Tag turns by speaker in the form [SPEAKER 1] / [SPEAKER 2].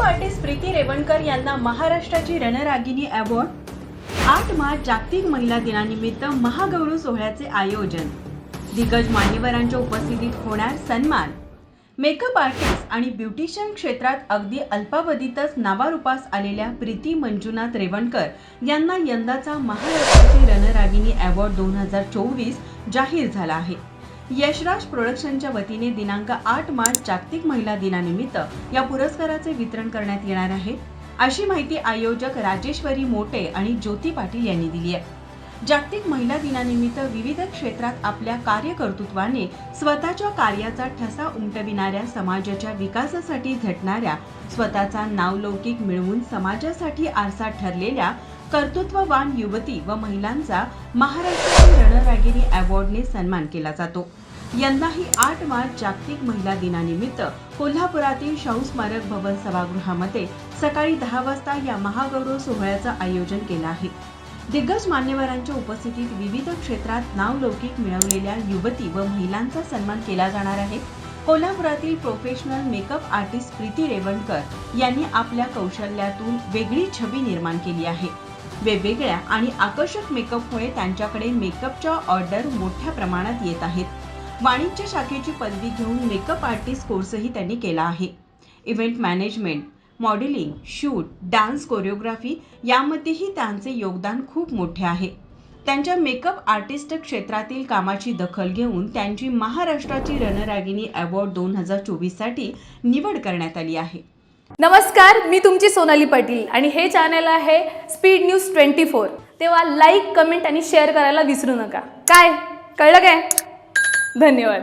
[SPEAKER 1] Artist Preeti Revankar यांना महाराष्ट्राची रणरागिणी award आठ मार्च जागतिक महिला दिनानिमित्त महागौरव सोहळ्याचे आयोजन. दिग्गज मान्यवरांच्या उपस्थितीत होणार सन्मान. मेकअप आर्टिस्ट आणि ब्युटिशियन क्षेत्रात अगदी अल्पावधीतच नावारूपास आलेल्या प्रीती मंजुनाथ रेवणकर यांना यंदाचा महाराष्ट्राची रणरागिणी अवॉर्ड दोन हजार चोवीस जाहीर झाला आहे. यशराज प्रोडक्शनच्या वतीने दिनांक आठ मार्च जागतिक महिला दिनानिमित्त या पुरस्काराचे वितरण करण्यात येणार आहे. अशी माहिती आयोजक राजेश्वरी मोटे आणि ज्योती पाटील यांनी दिली आहे. जागतिक महिला दिनानिमित्त विविध क्षेत्रात आपल्या कार्यकर्तृत्वाने स्वतःच्या कार्याचा ठसा उमटविणाऱ्या समाजाच्या विकासासाठी झटणाऱ्या स्वतःचा नावलौकिक मिळवून समाजासाठी आरसा ठरलेल्या कर्तृत्ववान युवती व महिलांचा महाराष्ट्रातील रणरागिणी अवॉर्डने सन्मान केला जातो. यंदाही आठ मार्च जागतिक महिला दिनानिमित्त कोल्हापुरातील शाहू स्मारक भवन सभागृहामध्ये सकाळी दहा वाजता या महागौरव सोहळ्याचं आयोजन केलं आहे. दिग्गज मान्यवरांच्या उपस्थितीत विविध क्षेत्रात नावलौकिक मिळवलेल्या युवती व महिलांचा सन्मान केला जाणार आहे. कोल्हापुरातील professional makeup artist Preeti Revankar यांनी आपल्या कौशल्यातून वेगळी छबी निर्माण केली आहे. वेगवेगळ्या आणि आकर्षक मेकअपमुळे त्यांच्याकडे मेकअपच्या ऑर्डर मोठ्या प्रमाणात येत आहेत. वाणिज्य शाखेची पदवी घेऊन मेकअप आर्टिस्ट कोर्सही त्यांनी केला आहे. Event management modelling shoot dance choreography यामध्येही त्यांचे योगदान खूप मोठे आहे. त्यांच्या मेकअप आर्टिस्ट क्षेत्रातील कामाची दखल घेऊन त्यांची महाराष्ट्राची रणरागिणी अवॉर्ड दोन हजार चोवीससाठी निवड करण्यात आली आहे.
[SPEAKER 2] नमस्कार मी तुमची सोनाली पाटील आणि हे चॅनल आहे स्पीड न्यूज ट्वेंटी फोर तेव्हा लाईक कमेंट आणि शेअर करायला विसरू नका. काय? कळलं काय? धन्यवाद.